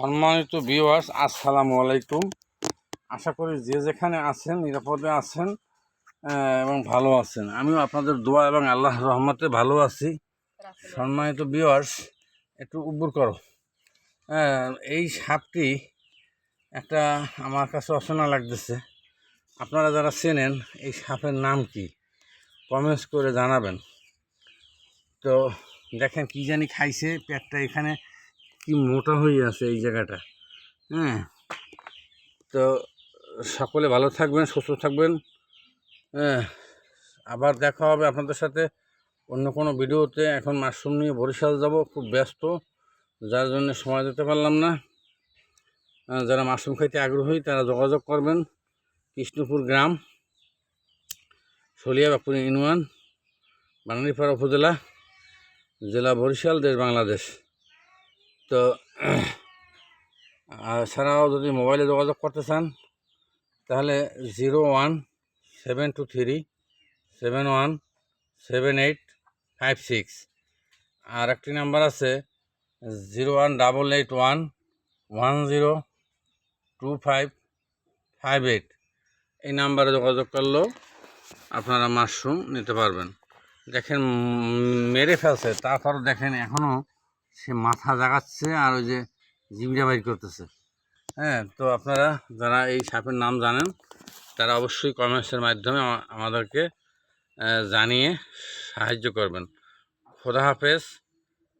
সম্মানিত ভিউয়ার্স আসসালামু আলাইকুম। আশা করি যে যেখানে আছেন, নিরাপদে আছেন এবং ভালো আছেন। আমিও আপনাদের দোয়া এবং আল্লাহ রহমতে ভালো আছি। সম্মানিত ভিউয়ার্স একটু উব্বুর করো। এই সাপটি একটা আমার কাছে অচেনা লাগতেছে। আপনারা যারা চেনেন, এই সাপের নাম কি কমেন্টস করে জানাবেন। তো দেখেন কি জানি খাইছে, পেটটা এখানে কি মোটা হয়ে আছে এই জায়গাটা হ্যাঁ? তো সকলে ভালো থাকবেন, সুস্থ থাকবেন হ্যাঁ? আবার দেখা হবে আপনাদের সাথে অন্য কোনো ভিডিওতে। এখন মাশরুম নিয়ে বরিশাল যাব, খুব ব্যস্ত, যার জন্য সময় দিতে পারলাম না। যারা মাশরুম খাইতে আগ্রহী, তারা যোগাযোগ করবেন। কৃষ্ণপুর গ্রাম সলিয়াবাপুর ইউনিয়ন বানারীপাড়া উপজেলা, জেলা বরিশাল, দেশ বাংলাদেশ। তো আর ছাড়াও যদি মোবাইলে যোগাযোগ করতে চান, তাহলে zero one seven two three seven one seven eight five six. আর একটি নাম্বার আছে zero one double eight one one zero two five five eight. এই নাম্বারে যোগাযোগ করলেও আপনারা মাশরুম নিতে পারবেন। দেখেন মেরে ফেলছে। তারপর দেখেন এখনও সে মাথা জাগাচ্ছে আর ওই যে জিমটা বাইর করতেছে। হ্যাঁ তো আপনারা যারা এই সাপের নাম জানেন, তারা অবশ্যই কমেন্টসের মাধ্যমে আমাদেরকে জানিয়ে সাহায্য করবেন। খোদা হাফেজ।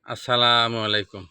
আসসালামু আলাইকুম।